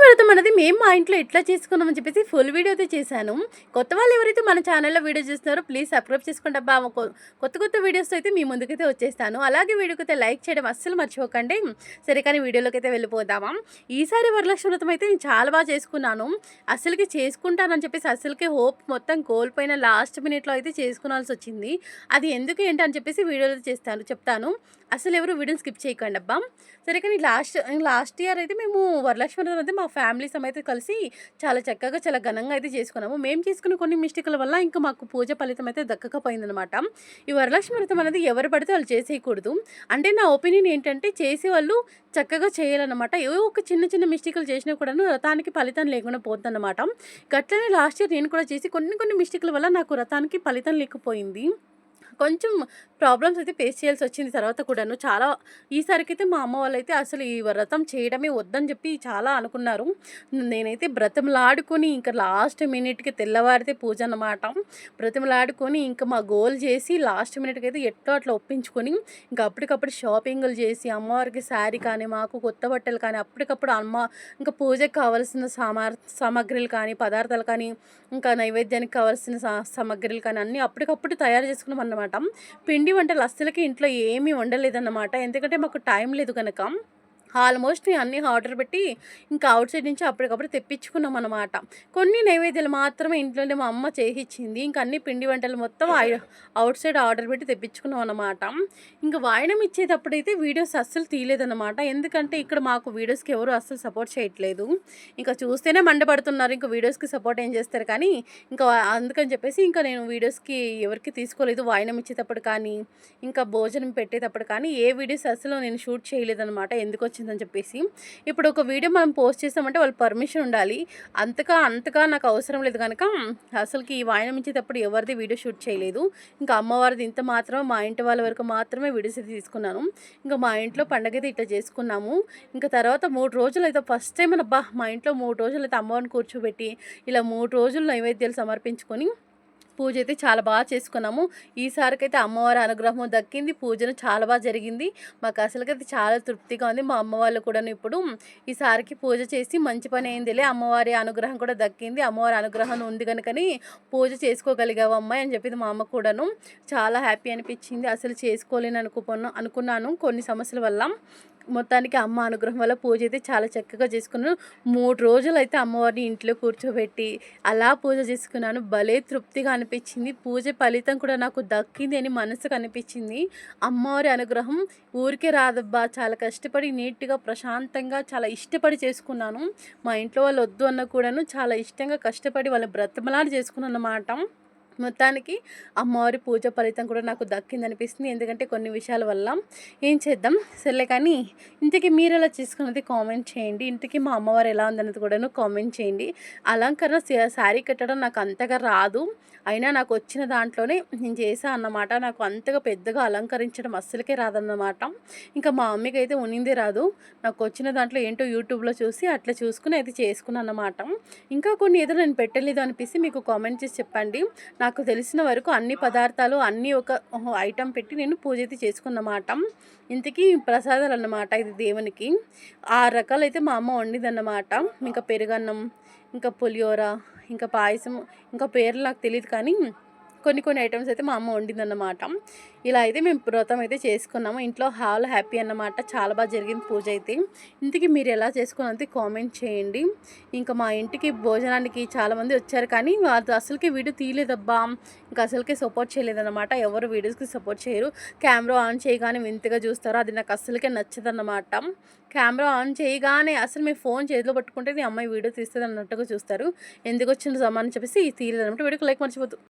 వరలక్ష్మి అనేది మేము మా ఇంట్లో ఎట్లా చేసుకున్నామని చెప్పేసి ఫుల్ వీడియో అయితే చేశాను. కొత్త వాళ్ళు ఎవరైతే మన ఛానల్లో వీడియో చూస్తున్నారో ప్లీజ్ సబ్స్క్రైబ్ చేసుకోండి అబ్బా. కొత్త కొత్త వీడియోస్ అయితే మీ ముందుకైతే వచ్చేస్తాను. అలాగే వీడియోకి అయితే లైక్ చేయడం అస్సలు మర్చిపోకండి. సరే కానీ వీడియోలోకి అయితే వెళ్ళిపోదామా? ఈసారి వరలక్ష్మి వ్రతం అయితే నేను చాలా బాగా చేసుకున్నాను. అసలుకి చేసుకుంటానని చెప్పేసి అసలుకి హోప్ మొత్తం కోల్పోయిన లాస్ట్ మినిట్లో అయితే చేసుకునాల్సి వచ్చింది. అది ఎందుకు ఏంటి అని చెప్పేసి వీడియోలో చేస్తాను చెప్తాను. అసలు ఎవరు వీడియోని స్కిప్ చేయకండి అబ్బా. సరే కానీ లాస్ట్ లాస్ట్ ఇయర్ అయితే మేము వరలక్ష్మి వ్రతం అయితే మా ఫ్యామిలీ సమేత కలిసి చాలా చక్కగా చాలా ఘనంగా అయితే చేసుకున్నాము. మేము చేసుకున్న కొన్ని మిస్టేక్ల వల్ల ఇంకా మాకు పూజ ఫలితం అయితే దక్కకపోయిందనమాట. ఈ వరలక్ష్మి వ్రతం అనేది ఎవరు పడితే వాళ్ళు చేసేయకూడదు. అంటే నా ఒపీనియన్ ఏంటంటే చేసేవాళ్ళు చక్కగా చేయాలన్నమాట. ఏవో ఒక చిన్న చిన్న మిస్టేక్లు చేసినా కూడాను వ్రతానికి ఫలితం లేకుండా పోతుందన్నమాట. గట్లనే లాస్ట్ ఇయర్ నేను కూడా చేసి కొన్ని కొన్ని మిస్టేక్ల వల్ల నాకు వ్రతానికి ఫలితం లేకపోయింది. కొంచెం ప్రాబ్లమ్స్ అయితే ఫేస్ చేయాల్సి వచ్చింది తర్వాత కూడాను. చాలా ఈసారికైతే మా అమ్మ వాళ్ళైతే అసలు ఈ వ్రతం చేయడమే వద్దని చెప్పి చాలా అనుకున్నారు. నేనైతే బ్రతంలాడుకొని ఇంకా లాస్ట్ మినిట్కి తెల్లవారితే పూజ అన్నమాట. బ్రతంలాడుకొని ఇంకా మా గోల్ చేసి లాస్ట్ మినిట్కి అయితే ఎట్టో అట్లా ఒప్పించుకొని ఇంకా అప్పటికప్పుడు షాపింగ్లు చేసి అమ్మవారికి శారీ కానీ మాకు కొత్త బట్టలు కానీ అప్పటికప్పుడు అమ్మ ఇంకా పూజకి కావాల్సిన సామా సామాగ్రిలు కానీ పదార్థాలు కానీ ఇంకా నైవేద్యానికి కావాల్సిన సా సామాగ్రిలు కానీ అన్నీ అప్పటికప్పుడు తయారు చేసుకున్నాం అన్నమాట పిండి వంటలు అస్సలకి ఇంట్లో ఏమీ వండలేదన్నమాట. ఎందుకంటే మాకు టైం లేదు కనుక. ఆల్మోస్ట్ నేను అన్నీ ఆర్డర్ పెట్టి ఇంకా అవుట్ సైడ్ నుంచి అప్పటికప్పుడు తెప్పించుకున్నాం అనమాట కొన్ని నైవేద్యాలు మాత్రమే ఇంట్లోనే మా అమ్మ చేసిచ్చింది ఇంకా అన్ని పిండి వంటలు మొత్తం అవుట్ సైడ్ ఆర్డర్ పెట్టి తెప్పించుకున్నాం అనమాట ఇంకా వాయనం ఇచ్చేటప్పుడైతే వీడియోస్ అస్సలు తీయలేదన్నమాట. ఎందుకంటే ఇక్కడ మాకు వీడియోస్కి ఎవరు అస్సలు సపోర్ట్ చేయట్లేదు. ఇంకా చూస్తేనే మండపడుతున్నారు. ఇంకా వీడియోస్కి సపోర్ట్ ఏం చేస్తారు కానీ ఇంకా అందుకని చెప్పేసి ఇంకా నేను వీడియోస్కి ఎవరికి తీసుకోలేదు. వాయనం ఇచ్చేటప్పుడు కానీ ఇంకా భోజనం పెట్టేటప్పుడు కానీ ఏ వీడియోస్ అసలు నేను షూట్ చేయలేదన్నమాట. ఎందుకు వచ్చిందని చెప్పేసి ఇప్పుడు ఒక వీడియో మనం పోస్ట్ చేసామంటే వాళ్ళు పర్మిషన్ ఉండాలి. అంతగా అంతగా నాకు అవసరం లేదు కనుక అసలుకి ఈ వాయనం ఇచ్చేటప్పుడు ఎవరిది వీడియో షూట్ చేయలేదు. ఇంకా అమ్మవారిది ఇంత మాత్రమే మా ఇంటి వాళ్ళ వరకు మాత్రమే వీడియోస్ అయితే తీసుకున్నాను. ఇంకా మా ఇంట్లో పండగ అయితే ఇట్లా చేసుకున్నాము. ఇంకా తర్వాత మూడు రోజులు అయితే ఫస్ట్ టైం అబ్బా మా ఇంట్లో మూడు రోజులు అయితే అమ్మవారిని కూర్చోబెట్టి ఇలా మూడు రోజులు నైవేద్యాలు సమర్పించుకొని పూజ అయితే చాలా బాగా చేసుకున్నాము. ఈసారికైతే అమ్మవారి అనుగ్రహం దక్కింది. పూజను చాలా బాగా జరిగింది. మాకు అసలుకైతే చాలా తృప్తిగా ఉంది. మా అమ్మ వాళ్ళు కూడా ఇప్పుడు ఈసారికి పూజ చేసి మంచి పని అయిందిలే. అమ్మవారి అనుగ్రహం కూడా దక్కింది. అమ్మవారి అనుగ్రహం ఉంది కనుకని పూజ చేసుకోగలిగావు అమ్మాయి అని చెప్పింది మా అమ్మ కూడాను. చాలా హ్యాపీ అనిపించింది. అసలు చేసుకోలేని అనుకున్నాను అనుకున్నాను కొన్ని సమస్యల వల్ల. మొత్తానికి అమ్మ అనుగ్రహం వల్ల పూజ అయితే చాలా చక్కగా చేసుకున్నాను. మూడు రోజులు అయితే అమ్మవారిని ఇంట్లో కూర్చోబెట్టి అలా పూజ చేసుకున్నాను. భలే తృప్తిగా అనిపించింది. పూజ ఫలితం కూడా నాకు దక్కింది అని మనసుకు అనిపించింది. అమ్మవారి అనుగ్రహం ఊరికే రాదబ్బా. చాలా కష్టపడి నీట్గా ప్రశాంతంగా చాలా ఇష్టపడి చేసుకున్నాను. మా ఇంట్లో వాళ్ళు వద్దు అన్న కూడాను చాలా ఇష్టంగా కష్టపడి వాళ్ళ బ్రతమలాడి చేసుకున్నాను అన్నమాట మొత్తానికి అమ్మవారి పూజ ఫలితం కూడా నాకు దక్కింది అనిపిస్తుంది ఎందుకంటే కొన్ని విషయాల వల్ల ఏం చేద్దాం? సర్లే కానీ ఇంతకీ మీరు ఎలా చేసుకున్నది కామెంట్ చేయండి. ఇంతకీ మా అమ్మవారు ఎలా ఉందన్నది కూడాను కామెంట్ చేయండి. అలంకరణ శారీ కట్టడం నాకు అంతగా రాదు. అయినా నాకు వచ్చిన దాంట్లోనే నేను చేసా అన్నమాట. నాకు అంతగా పెద్దగా అలంకరించడం అస్సలకే రాదన్నమాట. ఇంకా మా మమ్మీకి అయితే ఉనిందే రాదు. నాకు వచ్చిన దాంట్లో ఏంటో యూట్యూబ్లో చూసి అట్లా చూసుకుని అయితే చేసుకున్నాను అన్నమాట. ఇంకా కొన్ని ఏదో నేను పెట్టలేదు అనిపిస్తే మీకు కామెంట్ చేసి చెప్పండి. నాకు తెలిసిన వరకు అన్ని పదార్థాలు అన్నీ ఒక ఐటెం పెట్టి నేను పూజ అయితే చేసుకున్నమాట. ఇంతకీ ప్రసాదాలు అన్నమాట ఇది దేవునికి. ఆరు రకాలు అయితే మా అమ్మ వండిదన్నమాట. ఇంకా పెరుగన్నం ఇంకా పులిహోర ఇంకా పాయసం ఇంకా పేర్లు నాకు తెలియదు కానీ కొన్ని కొన్ని ఐటమ్స్ అయితే మా అమ్మ వండిందన్నమాట. ఇలా అయితే మేము వ్రతం అయితే చేసుకున్నాము. ఇంట్లో హాల్ హ్యాపీ అన్నమాట. చాలా బాగా జరిగింది పూజ అయితే. ఇంటికి మీరు ఎలా చేసుకున్నది కామెంట్ చేయండి. ఇంకా మా ఇంటికి భోజనానికి చాలామంది వచ్చారు కానీ వాళ్ళు అసలుకి వీడియో తీయలేదబ్బా. ఇంకా అసలుకే సపోర్ట్ చేయలేదన్నమాట. ఎవరు వీడియోస్కి సపోర్ట్ చేయరు. కెమెరా ఆన్ చేయగానే వింతగా చూస్తారు. అది నాకు అసలుకే నచ్చదన్నమాట. కెమెరా ఆన్ చేయగానే అసలు మీ ఫోన్ చేతిలో పట్టుకుంటే మీ అమ్మాయి వీడియో తీస్తుంది అన్నట్టుగా చూస్తారు. ఎందుకు వచ్చిన సమానం చెప్పేసి తీయలేదన్నమాట. వీడియోకి లైక్ మర్చిపోతు